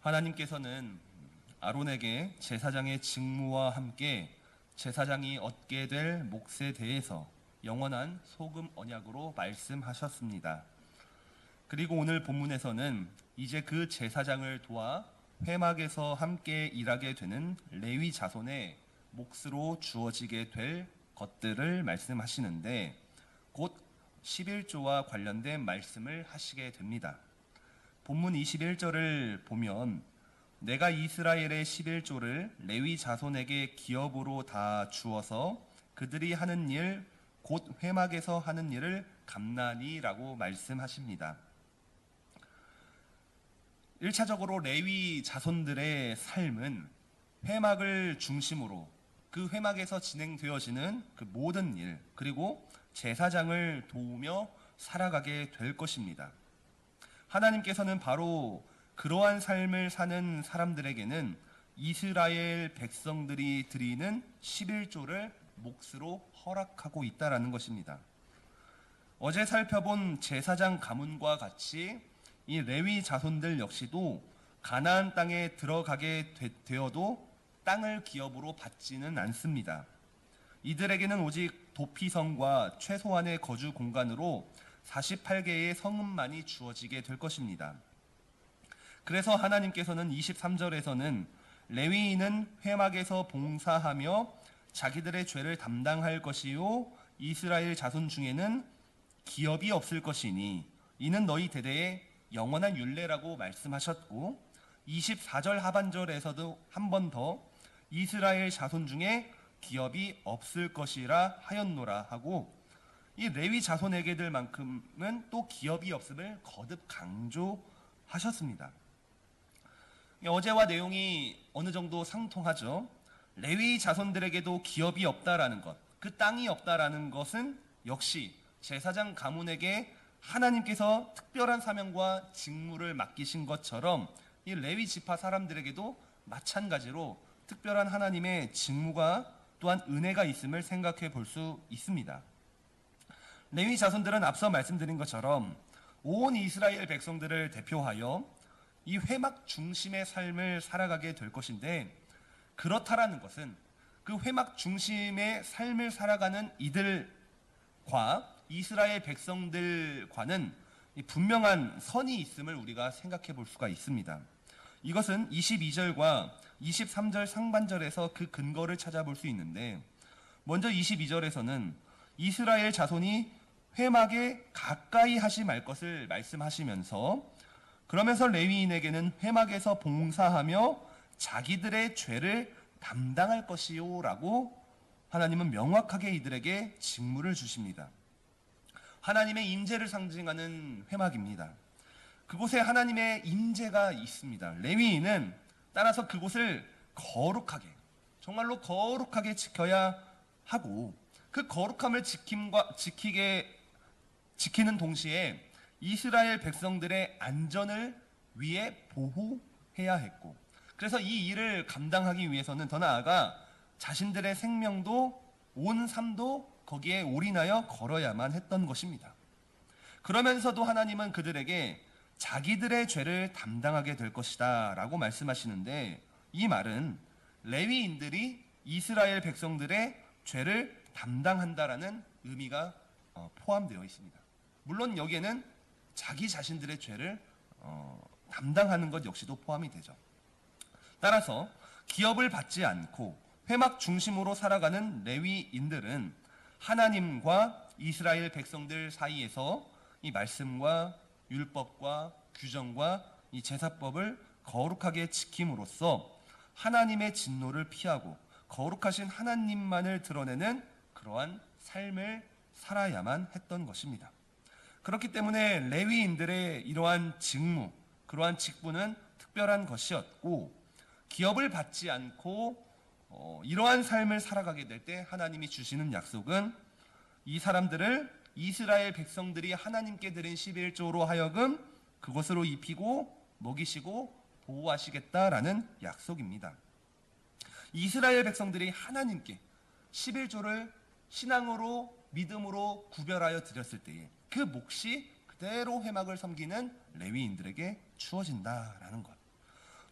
하나님께서는 아론에게 제사장의 직무와 함께 제사장이 얻게 될 몫에 대해서 영원한 소금 언약으로 말씀하셨습니다. 그리고 오늘 본문에서는 이제 그 제사장을 도와 회막에서 함께 일하게 되는 레위 자손의 몫으로 주어지게 될 것들을 말씀하시는데 곧 11조와 관련된 말씀을 하시게 됩니다. 본문 21절을 보면 내가 이스라엘의 11조를 레위 자손에게 기업으로 다 주어서 그들이 하는 일 곧 회막에서 하는 일을 감나니라고 말씀하십니다. 1차적으로 레위 자손들의 삶은 회막을 중심으로 그 회막에서 진행되어지는 그 모든 일 그리고 제사장을 도우며 살아가게 될 것입니다. 하나님께서는 바로 그러한 삶을 사는 사람들에게는 이스라엘 백성들이 드리는 11조를 몫으로 허락하고 있다라는 것입니다. 어제 살펴본 제사장 가문과 같이 이 레위 자손들 역시도 가나안 땅에 들어가게 되, 되어도 땅을 기업으로 받지는 않습니다. 이들에게는 오직 도피성과 최소한의 거주 공간으로 48개의 성읍만이 주어지게 될 것입니다. 그래서 하나님께서는 23절에서는 레위인은 회막에서 봉사하며 자기들의 죄를 담당할 것이요 이스라엘 자손 중에는 기업이 없을 것이니 이는 너희 대대의 영원한 율례라고 말씀하셨고 24절 하반절에서도 한 번 더 이스라엘 자손 중에 기업이 없을 것이라 하였노라 하고 이 레위 자손에게들만큼은 또 기업이 없음을 거듭 강조하셨습니다. 어제와 내용이 어느 정도 상통하죠. 레위 자손들에게도 기업이 없다라는 것, 그 땅이 없다라는 것은 역시 제사장 가문에게 하나님께서 특별한 사명과 직무를 맡기신 것처럼 이 레위 지파 사람들에게도 마찬가지로 특별한 하나님의 직무가 또한 은혜가 있음을 생각해 볼 수 있습니다. 레위 자손들은 앞서 말씀드린 것처럼 온 이스라엘 백성들을 대표하여 이 회막 중심의 삶을 살아가게 될 것인데 그렇다라는 것은 그 회막 중심의 삶을 살아가는 이들과 이스라엘 백성들과는 분명한 선이 있음을 우리가 생각해 볼 수가 있습니다. 이것은 22절과 23절 상반절에서 그 근거를 찾아볼 수 있는데 먼저 22절에서는 이스라엘 자손이 회막에 가까이 하지 말 것을 말씀하시면서 그러면서 레위인에게는 회막에서 봉사하며 자기들의 죄를 담당할 것이요라고 하나님은 명확하게 이들에게 직무를 주십니다. 하나님의 임재를 상징하는 회막입니다. 그곳에 하나님의 임재가 있습니다. 레위인은 따라서 그곳을 거룩하게 정말로 거룩하게 지켜야 하고 그 거룩함을 지킴과 지키게 지키는 동시에 이스라엘 백성들의 안전을 위해 보호해야 했고 그래서 이 일을 감당하기 위해서는 더 나아가 자신들의 생명도 온 삶도 거기에 올인하여 걸어야만 했던 것입니다. 그러면서도 하나님은 그들에게 자기들의 죄를 담당하게 될 것이다 라고 말씀하시는데 이 말은 레위인들이 이스라엘 백성들의 죄를 담당한다라는 의미가 어, 포함되어 있습니다. 물론 여기에는 자기 자신들의 죄를 어, 담당하는 것 역시도 포함이 되죠. 따라서 기업을 받지 않고 회막 중심으로 살아가는 레위인들은 하나님과 이스라엘 백성들 사이에서 이 말씀과 율법과 규정과 이 제사법을 거룩하게 지킴으로써 하나님의 진노를 피하고 거룩하신 하나님만을 드러내는 그러한 삶을 살아야만 했던 것입니다. 그렇기 때문에 레위인들의 이러한 직무, 그러한 직분은 특별한 것이었고 기업을 받지 않고 어, 이러한 삶을 살아가게 될 때 하나님이 주시는 약속은 이 사람들을 이스라엘 백성들이 하나님께 드린 11조로 하여금 그것으로 입히고 먹이시고 보호하시겠다라는 약속입니다. 이스라엘 백성들이 하나님께 11조를 신앙으로 믿음으로 구별하여 드렸을 때에 그 몫이 그대로 회막을 섬기는 레위인들에게 주어진다라는 것.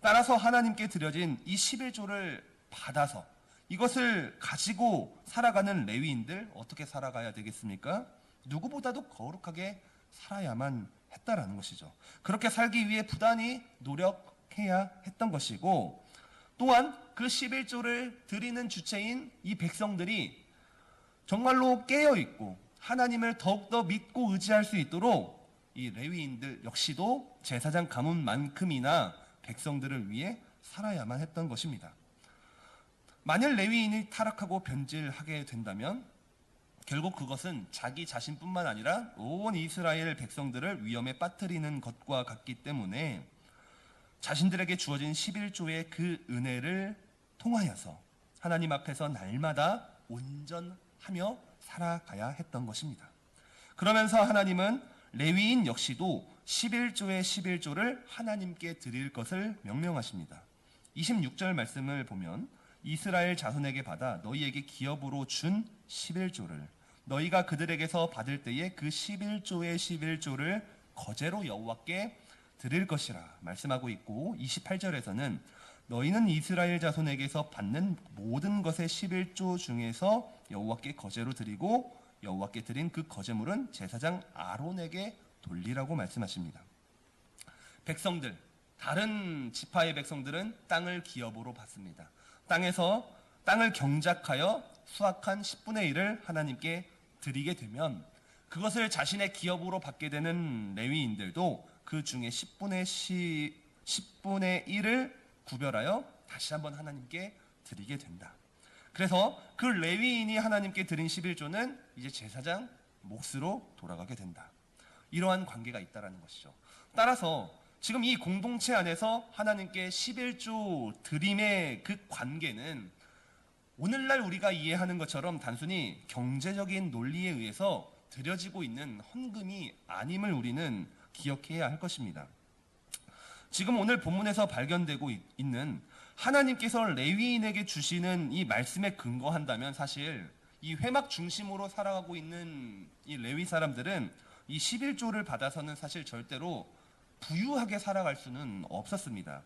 따라서 하나님께 드려진 이 11조를 받아서 이것을 가지고 살아가는 레위인들 어떻게 살아가야 되겠습니까? 누구보다도 거룩하게 살아야만 했다라는 것이죠. 그렇게 살기 위해 부단히 노력해야 했던 것이고 또한 그 11조를 드리는 주체인 이 백성들이 정말로 깨어 있고 하나님을 더욱더 믿고 의지할 수 있도록 이 레위인들 역시도 제사장 가문만큼이나 백성들을 위해 살아야만 했던 것입니다. 만일 레위인이 타락하고 변질하게 된다면 결국 그것은 자기 자신뿐만 아니라 온 이스라엘 백성들을 위험에 빠뜨리는 것과 같기 때문에 자신들에게 주어진 11조의 그 은혜를 통하여서 하나님 앞에서 날마다 온전하며 살아가야 했던 것입니다. 그러면서 하나님은 레위인 역시도 11조의 11조를 하나님께 드릴 것을 명령하십니다. 26절 말씀을 보면 이스라엘 자손에게 받아 너희에게 기업으로 준 11조를 너희가 그들에게서 받을 때에 그 11조의 11조를 거제로 여호와께 드릴 것이라 말씀하고 있고 28절에서는 너희는 이스라엘 자손에게서 받는 모든 것의 11조 중에서 여호와께 거제로 드리고 여호와께 드린 그 거제물은 제사장 아론에게 돌리라고 말씀하십니다. 백성들 다른 지파의 백성들은 땅을 기업으로 받습니다. 땅에서 땅을 경작하여 수확한 10분의 1을 하나님께 드리게 되면 그것을 자신의 기업으로 받게 되는 레위인들도 그 중에 10분의 10, 10분의 1을 구별하여 다시 한번 하나님께 드리게 된다. 그래서 그 레위인이 하나님께 드린 11조는 이제 제사장 몫으로 돌아가게 된다. 이러한 관계가 있다라는 것이죠. 따라서 지금 이 공동체 안에서 하나님께 11조 드림의 그 관계는 오늘날 우리가 이해하는 것처럼 단순히 경제적인 논리에 의해서 드려지고 있는 헌금이 아님을 우리는 기억해야 할 것입니다. 지금 오늘 본문에서 발견되고 있- 있는 하나님께서 레위인에게 주시는 이 말씀에 근거한다면 사실 이 회막 중심으로 살아가고 있는 이 레위 사람들은 이 11조를 받아서는 사실 절대로 부유하게 살아갈 수는 없었습니다.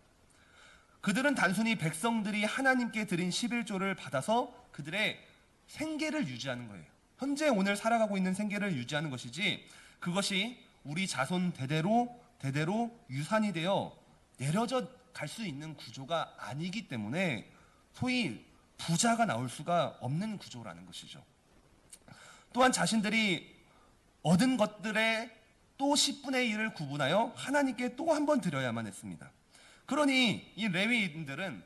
그들은 단순히 백성들이 하나님께 드린 11조를 받아서 그들의 생계를 유지하는 거예요. 현재 오늘 살아가고 있는 생계를 유지하는 것이지 그것이 우리 자손 대대로 대대로 유산이 되어 내려져 갈 수 있는 구조가 아니기 때문에 소위 부자가 나올 수가 없는 구조라는 것이죠. 또한 자신들이 얻은 것들의 또 10분의 1을 구분하여 하나님께 또 한 번 드려야만 했습니다. 그러니 이 레위인들은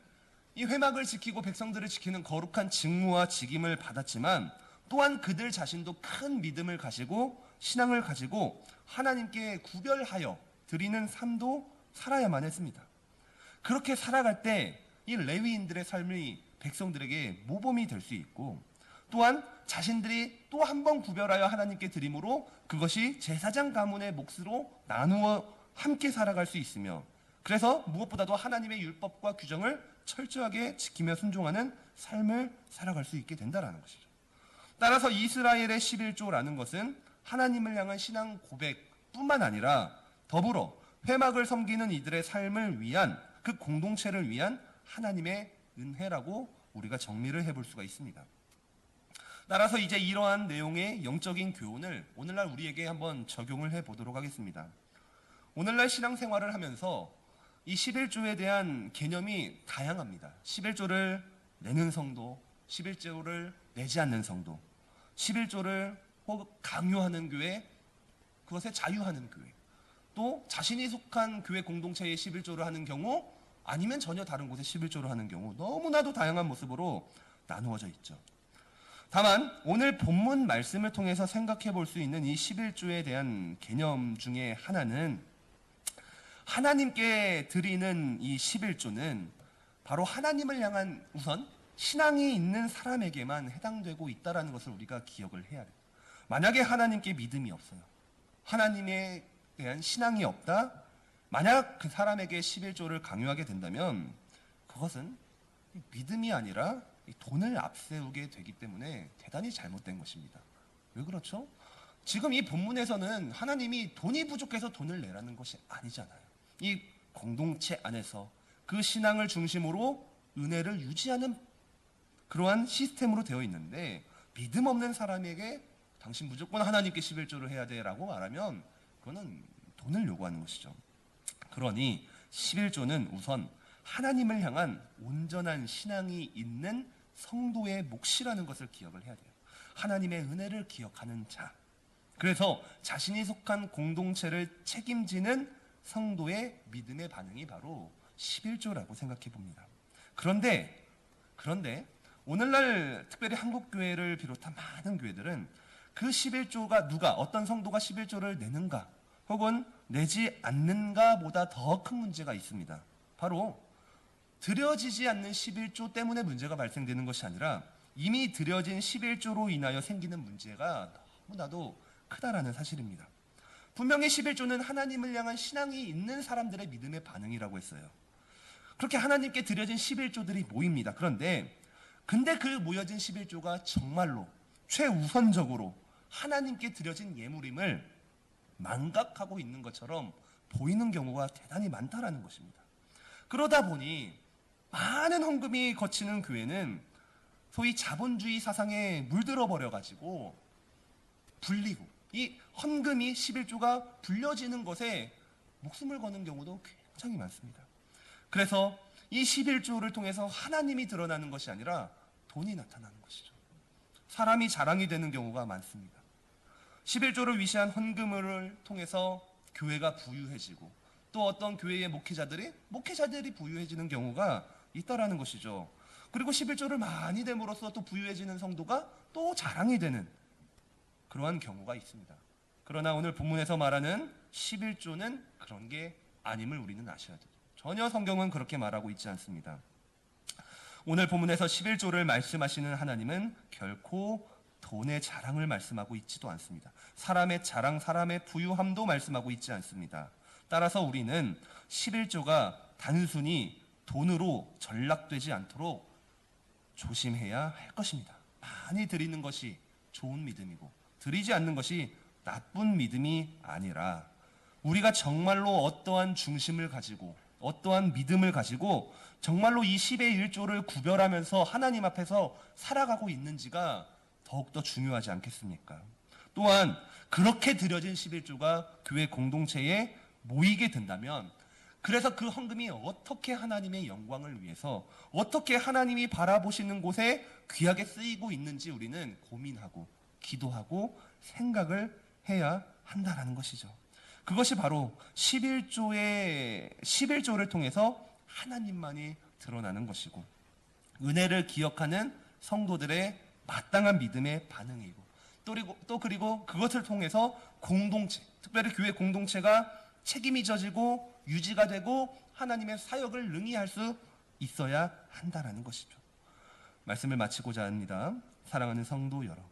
이 회막을 지키고 백성들을 지키는 거룩한 직무와 직임을 받았지만 또한 그들 자신도 큰 믿음을 가지고 신앙을 가지고 하나님께 구별하여 드리는 삶도 살아야만 했습니다. 그렇게 살아갈 때 이 레위인들의 삶이 백성들에게 모범이 될 수 있고 또한 자신들이 또 한 번 구별하여 하나님께 드림으로 그것이 제사장 가문의 몫으로 나누어 함께 살아갈 수 있으며 그래서 무엇보다도 하나님의 율법과 규정을 철저하게 지키며 순종하는 삶을 살아갈 수 있게 된다라는 것이죠. 따라서 이스라엘의 11조라는 것은 하나님을 향한 신앙 고백뿐만 아니라 더불어 회막을 섬기는 이들의 삶을 위한 그 공동체를 위한 하나님의 은혜라고 우리가 정리를 해볼 수가 있습니다. 따라서 이제 이러한 내용의 영적인 교훈을 오늘날 우리에게 한번 적용을 해 보도록 하겠습니다. 오늘날 신앙생활을 하면서 이 11조에 대한 개념이 다양합니다. 11조를 내는 성도, 11조를 내지 않는 성도, 11조를 혹 강요하는 교회, 그것에 자유하는 교회, 또 자신이 속한 교회 공동체에 11조를 하는 경우, 아니면 전혀 다른 곳에 11조를 하는 경우, 너무나도 다양한 모습으로 나누어져 있죠. 다만 오늘 본문 말씀을 통해서 생각해 볼 수 있는 이 11조에 대한 개념 중에 하나는 하나님께 드리는 이 11조는 바로 하나님을 향한 우선 신앙이 있는 사람에게만 해당되고 있다라는 것을 우리가 기억을 해야 돼요. 만약에 하나님께 믿음이 없어요. 하나님에 대한 신앙이 없다. 만약 그 사람에게 11조를 강요하게 된다면 그것은 믿음이 아니라 이 돈을 앞세우게 되기 때문에 대단히 잘못된 것입니다. 왜 그렇죠? 지금 이 본문에서는 하나님이 돈이 부족해서 돈을 내라는 것이 아니잖아요. 이 공동체 안에서 그 신앙을 중심으로 은혜를 유지하는 그러한 시스템으로 되어 있는데 믿음 없는 사람에게 당신 무조건 하나님께 11조를 해야 돼라고 말하면 그거는 돈을 요구하는 것이죠. 그러니 11조는 우선 하나님을 향한 온전한 신앙이 있는 성도의 몫이라는 것을 기억을 해야 돼요. 하나님의 은혜를 기억하는 자. 그래서 자신이 속한 공동체를 책임지는 성도의 믿음의 반응이 바로 11조라고 생각해 봅니다. 그런데 그런데 오늘날 특별히 한국 교회를 비롯한 많은 교회들은 그 11조가 누가 어떤 성도가 11조를 내는가 혹은 내지 않는가 보다 더 큰 문제가 있습니다. 바로 드려지지 않는 11조 때문에 문제가 발생되는 것이 아니라 이미 드려진 11조로 인하여 생기는 문제가 너무나도 크다라는 사실입니다. 분명히 11조는 하나님을 향한 신앙이 있는 사람들의 믿음의 반응이라고 했어요. 그렇게 하나님께 드려진 11조들이 모입니다. 그런데 근데 그 모여진 11조가 정말로 최우선적으로 하나님께 드려진 예물임을 망각하고 있는 것처럼 보이는 경우가 대단히 많다라는 것입니다. 그러다 보니 많은 헌금이 거치는 교회는 소위 자본주의 사상에 물들어 버려 가지고 불리고 이 헌금이 11조가 불려지는 것에 목숨을 거는 경우도 굉장히 많습니다. 그래서 이 11조를 통해서 하나님이 드러나는 것이 아니라 돈이 나타나는 것이죠. 사람이 자랑이 되는 경우가 많습니다. 11조를 위시한 헌금을 통해서 교회가 부유해지고 또 어떤 교회의 목회자들이 목회자들이 부유해지는 경우가 있다라는 것이죠. 그리고 11조를 많이 됨으로써 또 부유해지는 성도가 또 자랑이 되는 그러한 경우가 있습니다. 그러나 오늘 본문에서 말하는 11조는 그런 게 아님을 우리는 아셔야 돼요. 전혀 성경은 그렇게 말하고 있지 않습니다. 오늘 본문에서 11조를 말씀하시는 하나님은 결코 돈의 자랑을 말씀하고 있지도 않습니다. 사람의 자랑, 사람의 부유함도 말씀하고 있지 않습니다. 따라서 우리는 11조가 단순히 돈으로 전락되지 않도록 조심해야 할 것입니다. 많이 드리는 것이 좋은 믿음이고 드리지 않는 것이 나쁜 믿음이 아니라 우리가 정말로 어떠한 중심을 가지고 어떠한 믿음을 가지고 정말로 이 10의 1조를 구별하면서 하나님 앞에서 살아가고 있는지가 더욱더 중요하지 않겠습니까? 또한 그렇게 드려진 11조가 교회 공동체에 모이게 된다면 그래서 그 헌금이 어떻게 하나님의 영광을 위해서 어떻게 하나님이 바라보시는 곳에 귀하게 쓰이고 있는지 우리는 고민하고 기도하고 생각을 해야 한다라는 것이죠. 그것이 바로 11조의 11조를 통해서 하나님만이 드러나는 것이고 은혜를 기억하는 성도들의 마땅한 믿음의 반응이고 또 그리고, 또 그리고 그것을 통해서 공동체, 특별히 교회 공동체가 책임이 져지고 유지가 되고 하나님의 사역을 능히 할 수 있어야 한다라는 것이죠. 말씀을 마치고자 합니다. 사랑하는 성도 여러분.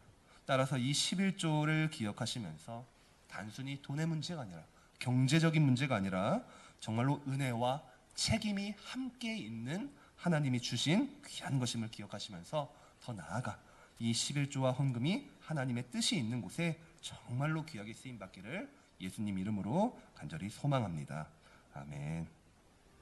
따라서 이 11조를 기억하시면서 단순히 돈의 문제가 아니라 경제적인 문제가 아니라 정말로 은혜와 책임이 함께 있는 하나님이 주신 귀한 것임을 기억하시면서 더 나아가 이 11조와 헌금이 하나님의 뜻이 있는 곳에 정말로 귀하게 쓰임 받기를 예수님 이름으로 간절히 소망합니다. 아멘.